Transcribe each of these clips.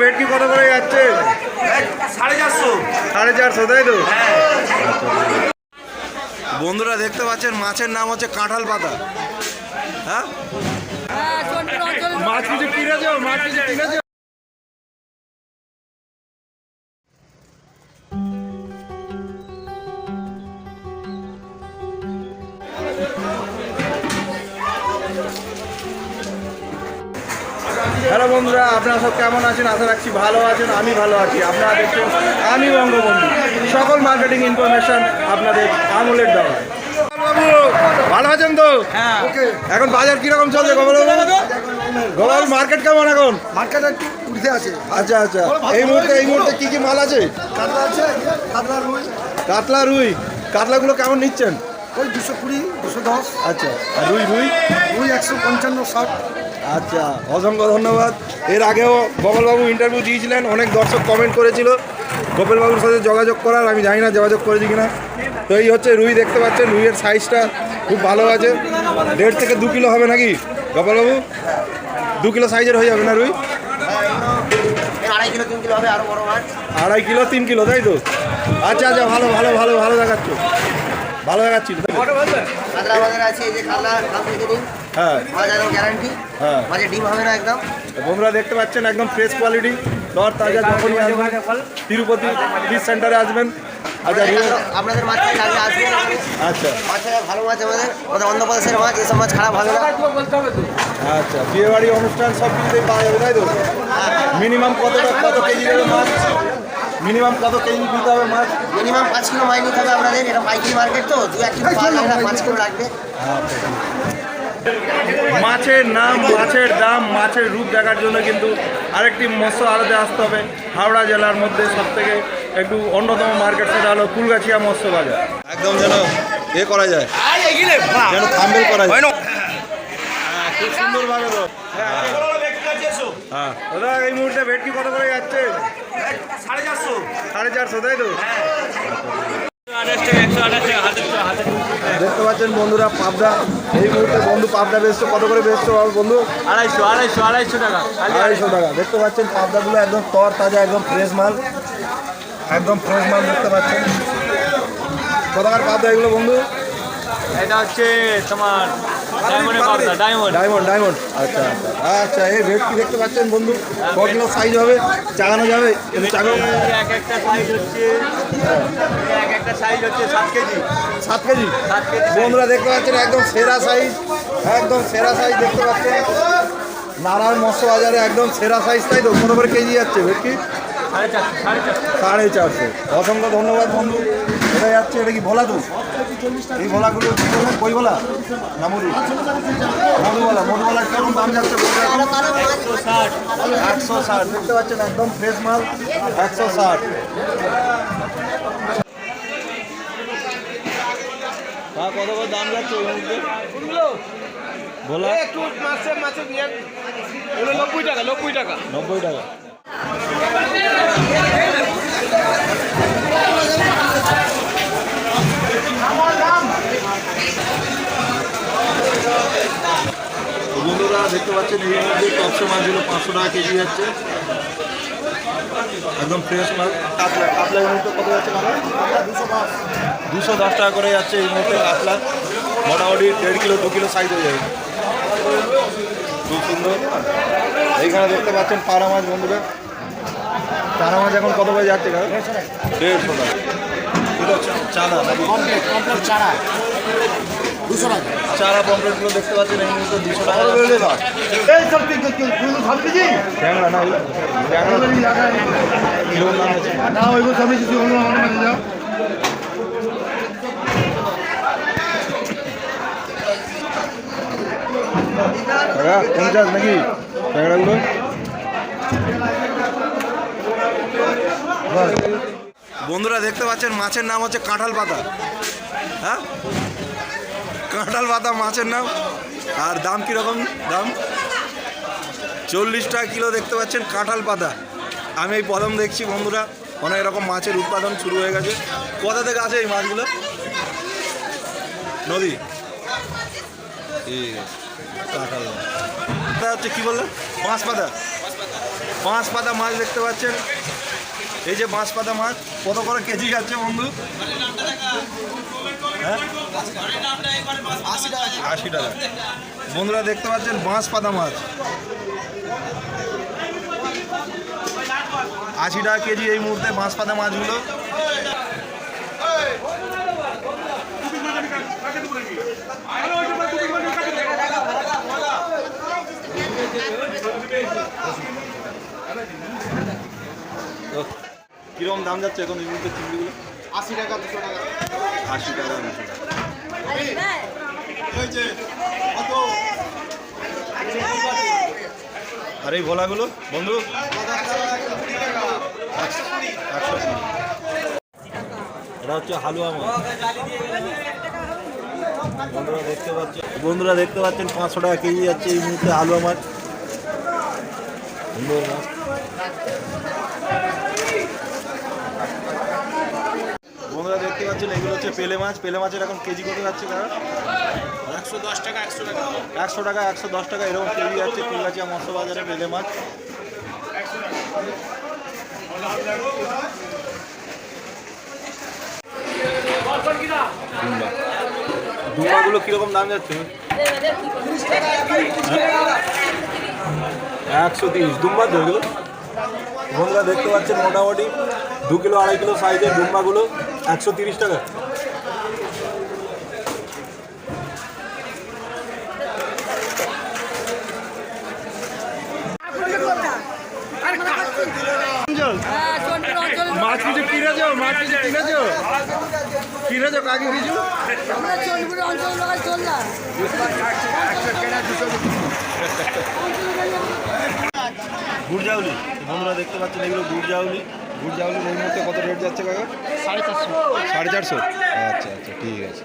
ভেটকি কত করে যাচ্ছে? সাড়ে চারশো। সাড়ে চারশো তাই তো? বন্ধুরা দেখতে পাচ্ছেন মাছের নাম হচ্ছে কাঁঠাল পাতা। হ্যাঁ? মাছ কিছু কিনে দেবো মাছ কিছু কিনেছো? হ্যালো বন্ধুরা আপনারা সব কেমন আছেন? আশা রাখছি ভালো আছেন আমি ভালো আছি। আপনারা দেখছেন আমি বঙ্গবন্ধু। সকল মার্কেটিং ইনফরমেশন আপনাদের আমলের দেওয়া ভালো আছেন তো? হ্যাঁ। এখন বাজার কীরকম চলছে গোপাল গোপাল মার্কেট কেমন এখন? মার্কেট একটু উঠতে আছে। আচ্ছা আচ্ছা। এই মুহূর্তে এই মুহূর্তে কি কি মাল আছে? কাতলা আছে কাতলা রুই। কাতলা রুই। কাতলাগুলো কেমন নিচ্ছেন? ওই দুশো কুড়ি দুশো দশ। আচ্ছা। রুই রুই? রুই একশো পঞ্চান্ন ষাট। আচ্ছা অসংখ্য ধন্যবাদ। এর আগেও গোপালবাবু ইন্টারভিউ দিয়েছিলেন অনেক দর্শক কমেন্ট করেছিল। গোপালবাবুর সাথে যোগাযোগ করার আমি জানি না যোগাযোগ করেছি কিনা। তো এই হচ্ছে রুই দেখতে পাচ্ছেন রুইয়ের সাইজটা খুব ভালো আছে। দেড় থেকে দু কিলো হবে নাকি গোপালবাবু? দু কিলো সাইজের হয়ে যাবে না রুই? আড়াই কিলো তিন কিলো হবে আরও বড় মাছ আড়াই কিলো তিন কিলো তাই তো? আচ্ছা আচ্ছা ভালো ভালো ভালো ভালো দেখাচ্ছ। ভালো দেখাচ্ছি। কাতলা বাজার আছে এই যে কাতলা কাল থেকে দিন হ্যাঁ। মাছ একদম গ্যারান্টি হ্যাঁ। মাঝে ডিম হবে না একদম। বন্ধুরা দেখতে পাচ্ছেন একদম ফ্রেশ কোয়ালিটি দর তাজা যখনই আসবেন তিরুপতি ফিশ সেন্টারে আসবেন। আচ্ছা আপনাদের মাছ কি লাগবে আসবেন আচ্ছা। মাছ আছে ভালো মাছ আমাদের। আমাদের অন্ধ্রপ্রদেশের মাছ এসব মাছ খারাপ হবে না। আচ্ছা বিয়ে বাড়ি অনুষ্ঠান সব কিছুতেই পাওয়া যাবে তাই তো? মিনিমাম কত কত কেজি মাছ? মিনিমাম কত কেজি দিতে হবে মাছ? মিনিমাম পাঁচ কিলো মাছ নিতে হবে আপনাদের এটা পাইকারি মার্কেট তো দু এক কিলো পাঁচ কিলো লাগবে। মাছের নাম মাছের দাম মাছের রূপ দেখার জন্য কিন্তু আরেকটি মৎস্য আড়তে আসতে হবে। হাওড়া জেলার মধ্যে সব থেকে একটু অন্যতম মার্কেট সেটা হলো কুলগাছিয়া মৎস্য বাজার। একদম যেন এ করা যায়। যেন থাম্বেল করা যায়। হ্যাঁ, খুব সুন্দরভাবে তো। হ্যাঁ। দাদা এই মুহূর্তে ভেটকি কত করে যাচ্ছে? সাড়ে চারশো। সাড়ে চারশো তাই তো? দেখতে পাচ্ছেন বন্ধুরা পাবদা। এই মুহূর্তে বন্ধু পাবদা বেচছো কত করে বেচছো বন্ধু? আড়াইশো আড়াইশো আড়াইশো টাকা। আড়াইশো টাকা। দেখতে পাচ্ছেন পাবদাগুলো একদম তর তাজা একদম ফ্রেশ মাল। একদম ফ্রেশ মাল দেখতে পাচ্ছেন। কত পাবদা এগুলো বন্ধু? এটা হচ্ছে তোমার ডায়মন্ড ডায়মন্ড ডায়মন্ড আচ্ছা আচ্ছা। আচ্ছা এই দেখতে পাচ্ছেন বন্ধু? সাইজ হবে চাগানো যাবে চাগানো এক একটা সাইজ হচ্ছে এক একটা সাইজ হচ্ছে সাত কেজি। সাত কেজি? বন্ধুরা দেখতে পাচ্ছেন একদম সেরা সাইজ একদম সেরা সাইজ দেখতে পাচ্ছেন। নারায়ণ মৎস্য বাজারে একদম সেরা সাইজ তাই তো? করে কেজি যাচ্ছে ভেটকি সাড়ে চারশো। অসংখ্য ধন্যবাদ বন্ধু। এটা যাচ্ছে? এটা কি ভোলা তো? এই ভোলাগুলো কি বললেন কই ভোলা? না মধু। মধুবলা মধুবলা কেমন দাম যাচ্ছে? একশো ষাট। দেখতে পাচ্ছেন একদম ফ্রেশ মাল একশো ষাট। হ্যাঁ কত দাম যাচ্ছে ওই মুহূর্তে? ভোলা? নব্বই টাকা নব্বই টাকা। নব্বই টাকা। বন্ধুরা দেখতে পাচ্ছেন এই মধ্যে টপসে মাছগুলো পাঁচশো টাকা কেজি যাচ্ছে। একদম ফ্রেশ মাছ। কাতলা কাতলা এই মুহূর্তে কত যাচ্ছে দুশো দশ। টাকা করে যাচ্ছে এই মুহূর্তে কাতলা। মোটামুটি দেড় কিলো দু কিলো সাইজ হয়ে যাবে। খুব সুন্দর। এইখানে দেখতে পাচ্ছেন পাড়া মাছ বন্ধুরা। পাড়া মাছ এখন কত করে যাচ্ছে কাকা দেড়শো টাকা। চারা। নাকি চারা। দুশো টাকা। চারা পমপ্লেটগুলো দেখতে পাচ্ছেন এই মুহূর্তে দুশো টাকা। ট্যাংরা না? ট্যাংরা ওইগুলো সবই কিছু হলো আমাদের মাঝে যাও। পঞ্চাশ নাকি ট্যাংরাগুলো? বন্ধুরা দেখতে পাচ্ছেন মাছের নাম হচ্ছে কাঁঠাল পাতা। হ্যাঁ? কাঁঠাল পাতা মাছের নাম। আর দাম কীরকম? দাম? চল্লিশ টাকা কিলো দেখতে পাচ্ছেন কাঁঠাল পাতা। আমি এই প্রথম দেখছি বন্ধুরা, অনেক রকম মাছের উৎপাদন শুরু হয়ে গেছে। কোথা থেকে আছে এই মাছগুলো? নদী? কাঁঠাল পাতা। হচ্ছে কী বললেন? বাঁশ পাতা পাঁচ পাতা মাছ দেখতে পাচ্ছেন। এই যে বাঁশ পাতা মাছ, কত করে কেজি যাচ্ছে বন্ধু? হ্যাঁ? আশি টাকা। বন্ধুরা দেখতে পাচ্ছেন বাঁশ পাতা মাছ। আশি টাকা কেজি এই মুহূর্তে বাঁশ পাতা মাছগুলো। তো কীরকম দাম যাচ্ছে এখন এই মুহূর্তে চিংড়িগুলো? আশি টাকা দুশো টাকা। আশি টাকা দুশো টাকা আর এই ভোলাগুলো বন্ধু? এটা হচ্ছে হালুয়া মাছ। বন্ধুরা দেখতে পাচ্ছেন বন্ধুরা দেখতে পাচ্ছেন পাঁচশো টাকা কেজি যাচ্ছে এই মুহূর্তে হালুয়া মাছ। সুন্দর মাছ বন্ধুরা দেখতে পাচ্ছেন এগুলো হচ্ছে পেলে মাছ। পেলে মাছের এখন কেজি কত যাচ্ছে দাদা একশো দশ টাকা একশো টাকা। একশো টাকা একশো দশ টাকা এরকম কেজি যাচ্ছে কুলগাছিয়া মৎস্য বাজারে পেলে মাছ। দুম্বা দুম্বাগুলো কীরকম দাম যাচ্ছে? একশো তিরিশ দুম্বা তো এগুলো দেখতে পাচ্ছেন মোটামুটি। দু কিলো আড়াই কিলো সাইজের দুম্বাগুলো। একশো তিরিশ টাকা। মাছ কিছু কিনেছো মাছ কিছু কাকে চন্ডপুরের অঞ্চল লোকাল চললাম গুড়জাউলি বন্ধুরা দেখতে পাচ্ছেন এগুলো গুড়জাউলি গুড়জাউলির এই মুহূর্তে কত রেট যাচ্ছে কাকা? সাড়ে চারশো। সাড়ে চারশো? আচ্ছা আচ্ছা ঠিক আছে।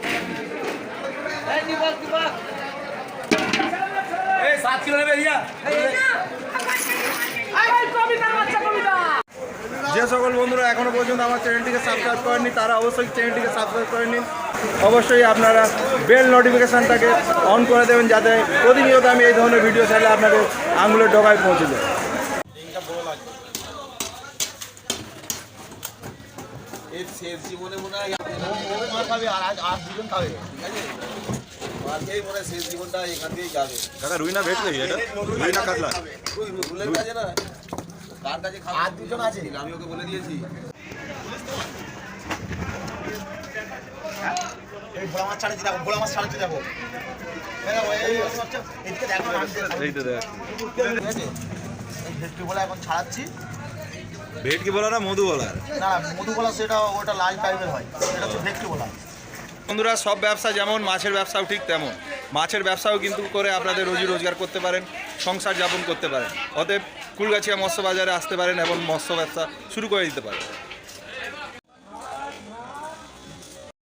যে সকল বন্ধুরা এখনও পর্যন্ত আমার চ্যানেলটিকে সাবস্ক্রাইব করেননি তারা অবশ্যই চ্যানেলটিকে সাবস্ক্রাইব করে নিন। অবশ্যই আপনারা বেল নোটিফিকেশানটাকে অন করে দেবেন যাতে প্রতিনিয়ত আমি এই ধরনের ভিডিও ছাড়লে আপনাদের আঙুলের ডগায় পৌঁছে যায়। এর শেষ জীবনে মনে হয় খাবে আর আর দুজন খাবে। ঠিক আছে? মনে হয় শেষ জীবনটা এখান দিয়েই যাবে। কাকা রুই না ভেটলে এটা? রুই না কাতলা? রুলের কাছে না? কার কাছে খাবে? আর দুজন আছে। আমি ওকে বলে দিয়েছি। এই ভোলা মাছ ছাড়াতে যাব ভোলা মাছ ছাড়াতে যাব দেখো এই তো দেখ এই ভেটকি বলা এখন ছাড়াচ্ছি। ভেটকি বলা না মধু বলা? না মধু বলা সেটা ওটা লাল টাইপের হয়। সেটা হচ্ছে ভেটকি বলা বন্ধুরা সব ব্যবসা যেমন মাছের ব্যবসাও ঠিক তেমন। মাছের ব্যবসাও কিন্তু করে আপনাদের রোজি রোজগার করতে পারেন সংসার যাপন করতে পারেন। অতএব কুলগাছিয়া মৎস্য বাজারে আসতে পারেন এবং মৎস্য ব্যবসা শুরু করে দিতে পারেন।